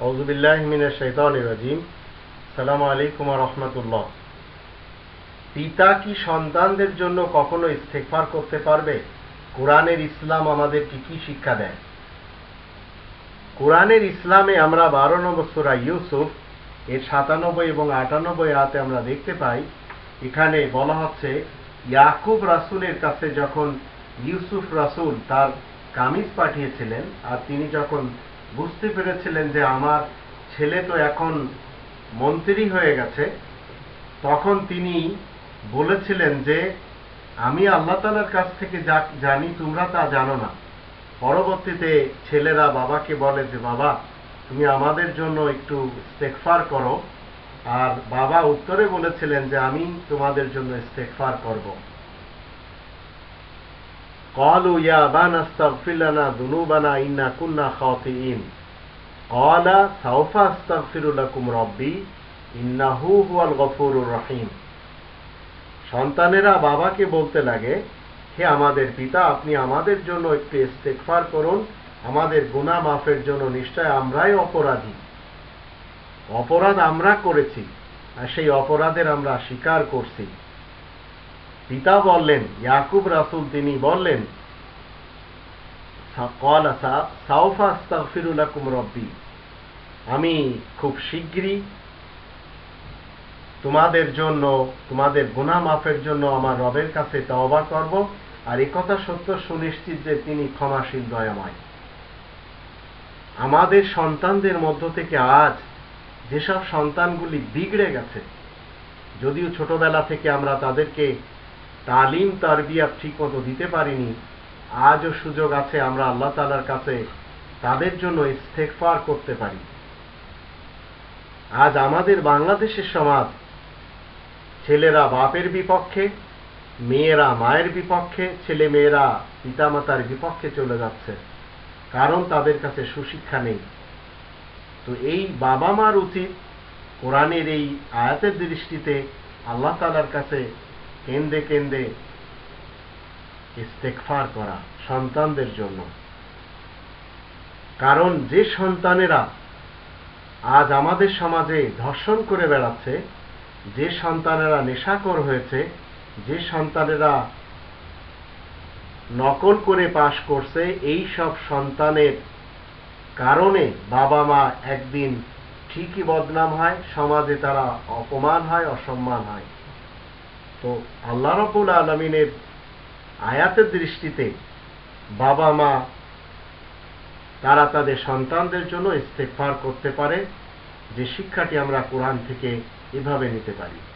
রাজিম। সালাম পিতা কি সন্তানদের জন্য কখনো ইস্তেকফার করতে পারবে? কোরআনের ইসলাম কি শিক্ষা দেয়? কোরআনের ইসলামে আমরা বারো নম্বর সুরা ইউসুফ, এর সাতানব্বই এবং আটানব্বই আতে আমরা দেখতে পাই, এখানে বলা হচ্ছে, ইয়াকুব রাসুলের কাছে যখন ইউসুফ রাসুল তার কামিজ পাঠিয়েছিলেন, আর তিনি যখন বুঝতে পেরেছিলেন যে আমার ছেলে তো এখন মন্ত্রী হয়ে গেছে। তখন তিনি বলেছিলেন যে, আমি আল্লাহ তালার কাছ থেকে যা জানি তোমরা তা জানো না। পরবর্তীতে ছেলেরা বাবাকে বলে যে, বাবা, তুমি আমাদের জন্য একটু ইস্তেকফার করো। আর বাবা উত্তরে বলেছিলেন যে, আমি তোমাদের জন্য ইস্তেকফার করব। قالوا يا أبانا استغفر لنا ذنوبنا إنا كنا خاطئين قال سوف أستغفر لكم ربي إنه هو الغفور الرحيم সন্তানেরা বাবাকে বলতে লাগে হে আমাদের পিতা আপনি আমাদের জন্য একটু ইস্তেকফার করুন আমাদের গুনাহ মাফের জন্য নিশ্চয় আমরাই অপরাধী অপরাধ আমরা করেছি আর সেই অপরাধের আমরা স্বীকার করছি পিতা বললেন, ইয়াকুব রাসুল তিনি বললেন রব্বি। আমি খুব শীঘ্রই তোমাদের জন্য, তোমাদের গুনাহ মাফের জন্য আমার রবের কাছে তওবা করব, আর কথা সত্য সুনিশ্চিত যে তিনি ক্ষমাশীল, দয়াময়। আমাদের সন্তানদের মধ্য থেকে আজ যেসব সন্তানগুলি বিগড়ে গেছে, যদিও ছোটবেলা থেকে আমরা তাদেরকে তালিম তারবিয়া ঠিক মতো দিতে পারিনি। আজও সুযোগ আছে আমরা আল্লাহ তালার কাছে তাদের জন্য ইস্তেকফার করতে পারি। আজ আমাদের বাংলাদেশের সমাজ ছেলেরা বাপের বিপক্ষে, মেয়েরা মায়ের বিপক্ষে ছেলে মেয়েরা পিতামাতার বিপক্ষে চলে যাচ্ছে, কারণ তাদের কাছে সুশিক্ষা নেই। তো এই বাবা মার উচিত কোরআনের এই আয়াতের দৃষ্টিতে আল্লাহ তালার কাছে কেন্দ্রে কেন্দ্রে ইস্তেকফার করা সন্তানদের জন্য। কারণ যে সন্তানেরা আজ আমাদের সমাজে ধর্ষণ করে বেড়াচ্ছে, যে সন্তানেরা নেশাকর হয়েছে, যে সন্তানেরা নকল করে পাশ করছে, এই সব সন্তানের কারণে বাবা মা একদিন ঠিকই বদনাম হয়, সমাজে তারা অপমান হয়, অসম্মান হয়। তো আল্লাহ রবুল আলমিনের আয়াতের দৃষ্টিতে বাবা মা তারা তাদের সন্তানদের জন্য ইস্তেকফার করতে পারে, যে শিক্ষাটি আমরা কোরআন থেকে এভাবে নিতে পারি।